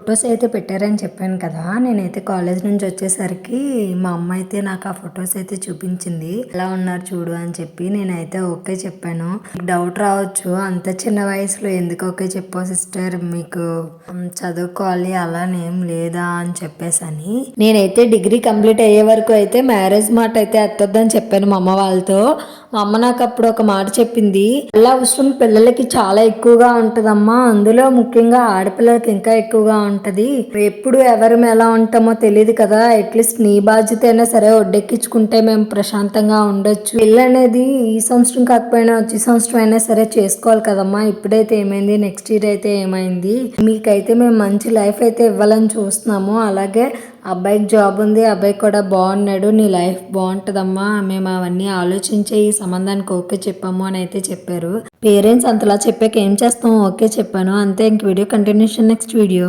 Photos అయితే పెట్టారని చెప్పాను కదా. నేనైతే కాలేజ్ నుంచి వచ్చేసరికి మా అమ్మ అయితే నాకు ఆ ఫొటోస్ అయితే చూపించింది. ఎలా ఉన్నారు చూడు అని చెప్పి నేనైతే ఓకే చెప్పాను. డౌట్ రావచ్చు. అంత చిన్న వయసులో ఎందుకు ఓకే చెప్పావు సిస్టర్ మీకు చదువుకోవాలి. అలానేం లేదా? అని చెప్పేసని. నేనైతే డిగ్రీ కంప్లీట్ అయ్యే వరకు అయితే మ్యారేజ్ మాట అయితే ఎత్తొద్దని చెప్పాను మా అమ్మ వాళ్ళతో. మా అమ్మ నాకు అప్పుడు ఒక మాట చెప్పింది. పిల్ల అవసరం పిల్లలకి చాలా ఎక్కువగా ఉంటుందమ్మా. అందులో ముఖ్యంగా ఆడపిల్లలకి ఇంకా ఎక్కువగా ఉంటుంది. ఎప్పుడు ఎవరు ఎలా ఉంటామో తెలియదు కదా. అట్లీస్ట్ నీ బాధ్యత అయినా సరే ఒడ్డెక్కించుకుంటే మేము ప్రశాంతంగా ఉండొచ్చు. పెళ్ళి అనేది ఈ సంవత్సరం కాకపోయినా వచ్చే సంవత్సరం అయినా సరే చేసుకోవాలి కదమ్మా. ఇప్పుడైతే ఏమైంది? నెక్స్ట్ ఇయర్ అయితే ఏమైంది? మీకైతే మేము మంచి లైఫ్ అయితే ఇవ్వాలని చూస్తున్నాము. అలాగే అబ్బాయికి జాబ్ ఉంది. అబ్బాయి కూడా బాగున్నాడు. నీ లైఫ్ బాగుంటుందమ్మా. మేము అవన్నీ ఆలోచించే ఈ సంబంధానికి ఓకే చెప్పాము అని అయితే చెప్పారు. పేరెంట్స్ అంతలా చెప్పాక ఏం చేస్తాం? ఓకే చెప్పాను. అంతే. ఇంక వీడియో కంటిన్యూషన్ నెక్స్ట్ వీడియో.